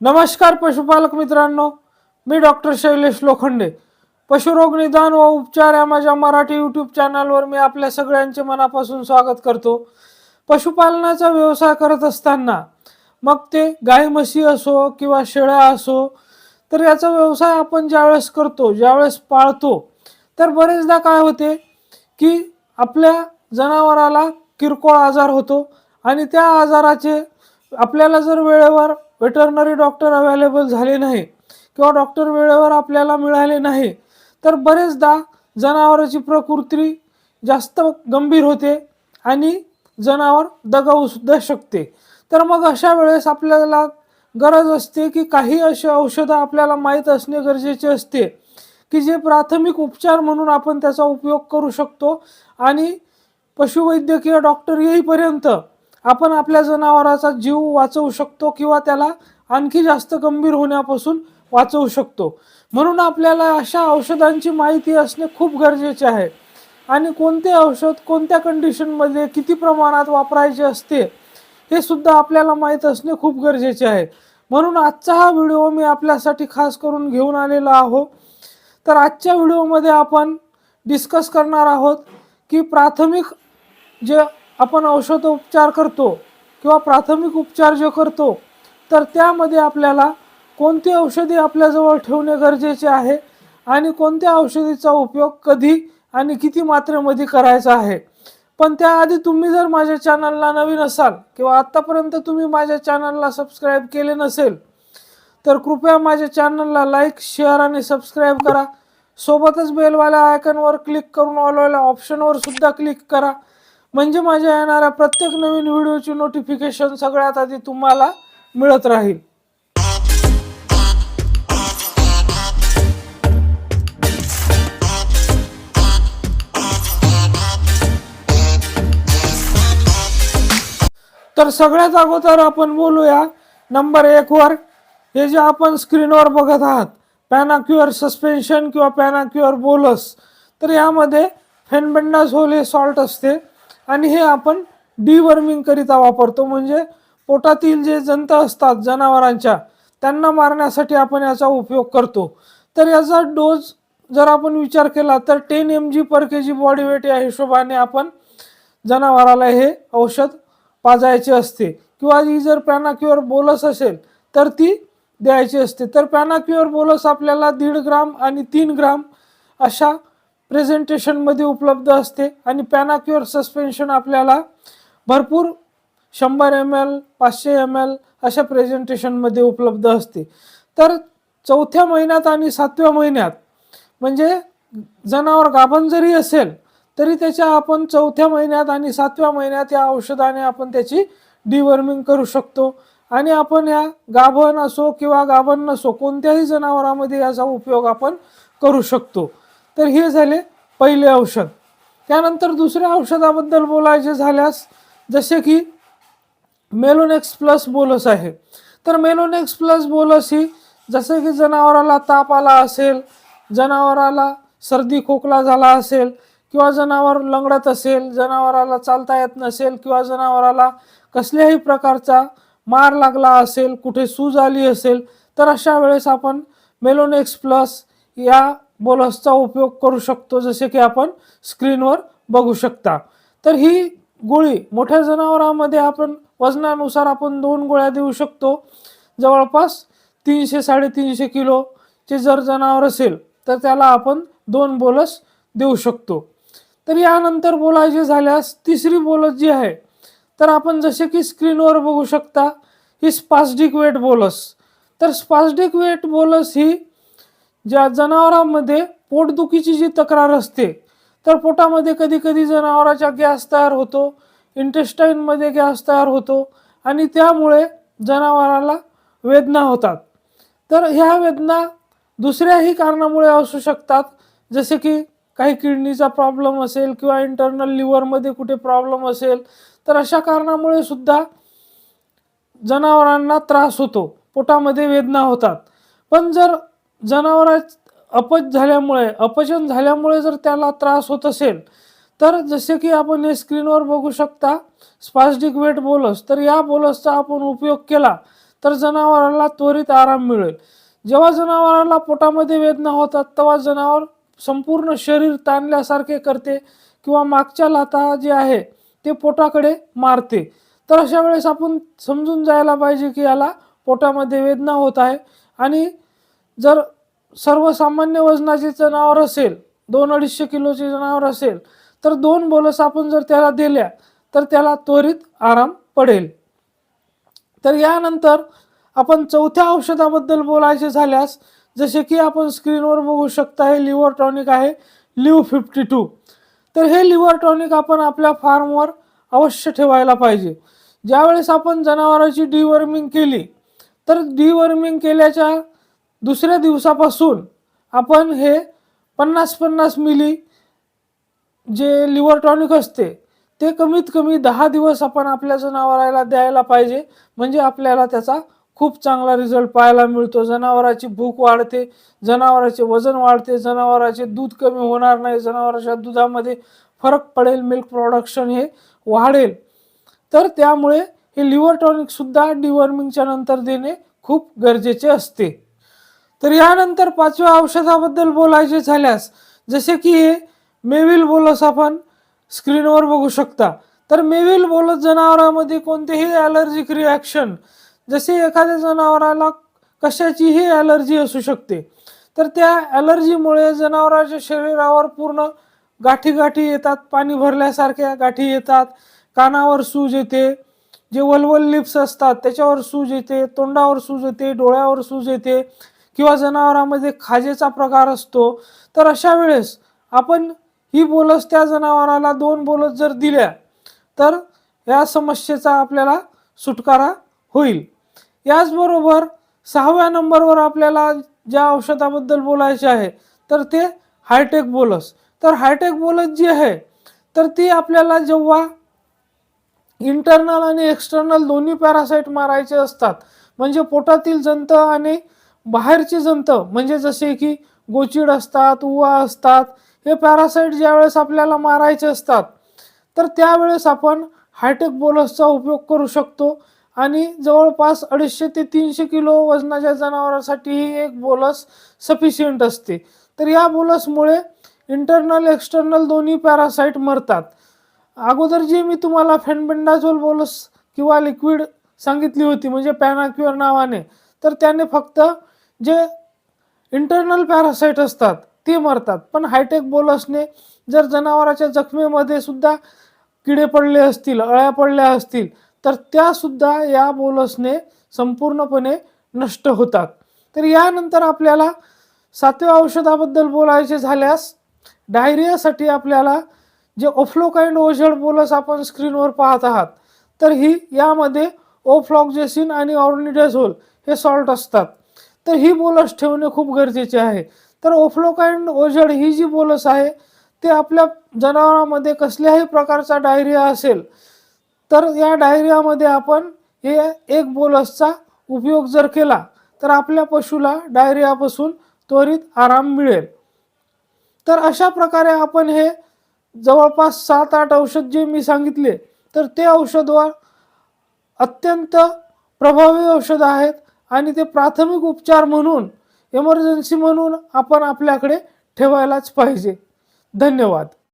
नमस्कार पशुपालक मित्रांनो मी डॉक्टर शैलेश लोखंडे. पशुरोग निदान व उपचार या माझ्या मराठी यूट्यूब चॅनलवर मी आपल्या सगळ्यांचे मनापासून स्वागत करतो. पशुपालनाचा व्यवसाय करत असताना मग ते गाई म्हशी असो किंवा शेळ्या असो तर याचा व्यवसाय आपण ज्यावेळेस करतो ज्यावेळेस पाळतो तर बरेचदा काय होते की आपल्या जनावराला किरकोळ आजार होतो आणि त्या आजाराचे आपल्याला जर वेळेवर वेटरनरी डॉक्टर अवेलेबल झाले नाही किंवा डॉक्टर वेळेवर आपल्याला मिळाले नाही तर बरेचदा जनावराची प्रकृती जास्त गंभीर होते आणि जनावर दगावूसुद्धा शकते. तर मग अशा वेळेस आपल्याला गरज असते की काही अशी औषधं आपल्याला माहीत असणे गरजेचे असते की जे प्राथमिक उपचार म्हणून आपण त्याचा उपयोग करू शकतो आणि पशुवैद्यकीय डॉक्टर येईपर्यंत आपण आपल्या जनावराचा जीव वाचवू शकतो किंवा त्याला आणखी जास्त गंभीर होण्यापासून वाचवू शकतो. म्हणून आपल्याला अशा औषधांची माहिती असणे खूप गरजेचे आहे. आणि कोणते औषध कोणत्या कंडिशनमध्ये किती प्रमाणात वापरायचे असते हे सुद्धा आपल्याला माहीत असणे खूप गरजेचे आहे. म्हणून आजचा हा व्हिडिओ मी आपल्यासाठी खास करून घेऊन आलेला आहो. तर आजच्या व्हिडिओमध्ये आपण डिस्कस करणार आहोत की प्राथमिक जे आपण औषध उपचार करतो किंवा प्राथमिक उपचार जे करतो तर त्यामध्ये आपल्याला कोणती औषधी आपल्याजवळ ठेवणे गरजेचे आहे आणि कोणत्या औषधीचा उपयोग कधी आणि किती मात्रेमध्ये करायचा आहे. पण त्याआधी तुम्ही जर माझ्या चॅनलला नवीन असाल किंवा आत्तापर्यंत तुम्ही माझ्या चॅनलला सबस्क्राईब केले नसेल तर कृपया माझ्या चॅनलला लाईक शेअर आणि सबस्क्राईब करा. सोबतच बेलवाल्या आयकनवर क्लिक करून ऑलवाल्या ऑप्शनवर सुद्धा क्लिक करा. म्हणजे माझ्या येणाऱ्या प्रत्येक नवीन व्हिडिओची नोटिफिकेशन सगळ्यात आधी तुम्हाला मिळत राहील. तर सगळ्यात अगोदर आपण बोलूया नंबर एक वर. हे जे आपण स्क्रीनवर बघत आहात पॅनाक्युअर सस्पेन्शन किंवा पॅनाक्युअर बोलस तर यामध्ये फेनबेंडाझोल हे सॉल्ट असते. आणि हे आपण डिवर्मिंग करिता वापरतो. म्हणजे पोटातील जे जंत असतात जनावरांच्या त्यांना मारण्यासाठी आपण याचा उपयोग करतो. तर याचा डोस जर आपण विचार केला तर ten M G per K G body weight या हिशोबाने आपण जनावराला हे औषध पाजायचे असते. किंवा ही जर पॅनाक्युअर बोलस असेल तर ती द्यायची असते. तर पॅनाक्युअर बोलस आपल्याला दीड ग्राम आणि तीन ग्राम अशा प्रेझेंटेशनमध्ये उपलब्ध असते आणि पॅनाक्युअर सस्पेन्शन आपल्याला भरपूर शंभर एम एल पाचशे एम एल अशा प्रेझेंटेशनमध्ये उपलब्ध असते. तर चौथ्या महिन्यात आणि सातव्या महिन्यात म्हणजे जनावर गाभण जरी असेल तरी त्याच्या आपण चौथ्या महिन्यात आणि सातव्या महिन्यात या औषधाने आपण त्याची डिवर्मिंग करू शकतो. आणि आपण या गाभण असो किंवा गाभण नसो कोणत्याही जनावरामध्ये याचा उपयोग आपण करू शकतो. तर हे झाले पहिले औषध. त्यानंतर दुसऱ्या औषधाबद्दल बोलायचे झाल्यास जसे की मेलोनेक्स प्लस बोलस आहे. तर मेलोनेक्स प्लस बोलस ही जसे की जनावराला ताप आला असेल जनावराला सर्दी खोकला झाला असेल किंवा जनावर लंगडत असेल जनावराला चालता येत नसेल किंवा जनावराला कसल्याही प्रकारचा मार लागला असेल कुठे सूज आली असेल तर अशा वेळेस आपण मेलोनेक्स प्लस या बोलसचा उपयोग करू शकतो जसे की आपण स्क्रीनवर बघू शकता. तर ही गोळी मोठ्या जनावरांमध्ये आपण वजनानुसार आपण दोन गोळ्या देऊ शकतो. जवळपास तीनशे साडेतीनशे किलोचे जर जनावर असेल तर त्याला आपण दोन बोलस देऊ शकतो. तर यानंतर बोलायचे झाल्यास तिसरी बोलस जी आहे तर आपण जसे की स्क्रीनवर बघू शकता ही स्पास्टिक वेट बोलस तर स्पास्टिक वेट बोलस ही ज्या जनावरांमध्ये पोटदुखीची जी तक्रार असते तर पोटामध्ये कधी कधी जनावराच्या गॅस तयार होतो इंटेस्टाईनमध्ये गॅस तयार होतो आणि त्यामुळे जनावराला वेदना होतात. तर ह्या वेदना दुसऱ्याही कारणामुळे असू शकतात जसे की काही किडनीचा प्रॉब्लेम असेल किंवा इंटरनल लिव्हरमध्ये कुठे प्रॉब्लेम असेल तर अशा कारणामुळे सुद्धा जनावरांना त्रास होतो पोटामध्ये वेदना होतात. पण जर जनावरा अपच झाल्यामुळे अपचन झाल्यामुळे जर त्याला त्रास होत असेल तर जसे की आपण हे स्क्रीनवर बघू शकता स्पास्टिक वेट बोलस तर या बोलसचा आपण उपयोग केला तर जनावराला त्वरित आराम मिळेल. जेव्हा जनावराला पोटामध्ये वेदना होतात तेव्हा जनावर संपूर्ण शरीर ताणल्यासारखे करते किंवा मागच्या लाता जे आहे ते पोटाकडे मारते. तर अशा वेळेस आपण समजून जायला पाहिजे की याला पोटामध्ये वेदना होत आहे आणि जर सर्वसामान्य वजनाचे जनावर असेल दोन अडीचशे किलोचे जनावर असेल तर दोन बोलस आपण जर त्याला दिल्या तर त्याला त्वरित आराम पडेल. तर यानंतर आपण चौथ्या औषधाबद्दल बोलायचे झाल्यास जसे की आपण स्क्रीनवर बघू शकता हे लिव्हर टॉनिक आहे लिव्ह फिफ्टी टू. तर हे लिव्हर टॉनिक आपण आपल्या फार्मवर अवश्य ठेवायला पाहिजे. ज्यावेळेस आपण जनावरांची डिवर्मिंग केली तर डिवर्मिंग केल्याच्या दुसऱ्या दिवसापासून आपण हे पन्नास पन्नास मिली जे लिव्हर टॉनिक असते ते कमीत कमी दहा दिवस आपण आपल्या जनावराला द्यायला पाहिजे. म्हणजे आपल्याला त्याचा खूप चांगला रिझल्ट पाहायला मिळतो. जनावराची भूक वाढते जनावराचे वजन वाढते जनावराचे दूध कमी होणार नाही जनावराच्या दुधामध्ये फरक पडेल मिल्क प्रोडक्शन हे वाढेल. तर त्यामुळे हे लिव्हर टॉनिकसुद्धा डिवॉर्मिंगच्या नंतर देणे खूप गरजेचे असते. तर यानंतर पाचव्या औषधाबद्दल बोलायचे झाल्यास जसे की हे मेविल बोलस आपण स्क्रीनवर बघू शकता. तर मेविल बोलस जनावरांमध्ये कोणतेही ॲलर्जिक रिॲक्शन जसे एखाद्या जनावराला कशाचीही ॲलर्जी असू शकते तर त्या ॲलर्जीमुळे जनावराच्या शरीरावर पूर्ण गाठी गाठी येतात पाणी भरल्यासारख्या गाठी येतात कानावर सूज येते जे वलवल लिप्स असतात त्याच्यावर सूज येते तोंडावर सूज येते डोळ्यावर सूज येते किंवा जनावरांमध्ये खाजेचा प्रकार असतो तर अशा वेळेस आपण ही बोलस त्या जनावराला दोन बोलस जर दिल्या तर या समस्येचा आपल्याला सुटकारा होईल. याचबरोबर सहाव्या नंबरवर आपल्याला ज्या औषधाबद्दल बोलायचे आहे तर ते हायटेक बोलस. तर हायटेक बोलस जी आहे तर ती आपल्याला जेव्हा इंटरनल आणि एक्सटर्नल दोन्ही पॅरासाईट मारायचे असतात म्हणजे पोटातील जंत आणि बाहेरचे जंत म्हणजे जसे की गोचिड असतात उवा असतात हे पॅरासाईट ज्यावेळेस आपल्याला मारायचे असतात तर त्यावेळेस आपण हायटेक बोलसचा उपयोग करू शकतो. आणि जवळपास अडीचशे ते तीनशे किलो वजनाच्या जनावरांसाठी ही एक बोलस सफिशियंट असते. तर या बोलसमुळे इंटरनल एक्सटर्नल दोन्ही पॅरासाईट मरतात. अगोदर जी मी तुम्हाला फेनबेंडाझोल बोलस किंवा लिक्विड सांगितली होती म्हणजे पॅनाक्युअर नावाने तर त्याने फक्त जे इंटरनल पॅरासाईट असतात ते मरतात. पण हायटेक बोलसने जर जनावराच्या जखमेमध्ये सुद्धा किडे पडले असतील अळ्या पडल्या असतील तर त्यासुद्धा या बोलसने संपूर्णपणे नष्ट होतात. तर यानंतर आपल्याला सातव्या औषधाबद्दल बोलायचे झाल्यास डायरियासाठी आपल्याला जे ओफ्लोकाइंड ओझड बोलस आपण स्क्रीनवर पाहत आहात तर ही यामध्ये ओफ्लॉक्जेसिन आणि ऑर्निडेझोल हे सॉल्ट असतात. तर ही बोलस ठेवणे खूप गरजेचे आहे. तर ओफ्लोकाइंड ओझड ही जी बोलस आहे ते आपल्या जनावरांमध्ये कसल्याही प्रकारचा डायरिया असेल तर या डायरियामध्ये आपण हे एक बोलसचा उपयोग जर केला तर आपल्या पशुला डायरियापासून त्वरित आराम मिळेल. तर अशा प्रकारे आपण हे जवळपास सात आठ औषध जे मी सांगितले तर ते औषधवर अत्यंत प्रभावी औषध आहेत. आणि ते प्राथमिक उपचार म्हणून इमर्जन्सी म्हणून आपण आपल्याकडे ठेवायलाच पाहिजे. धन्यवाद.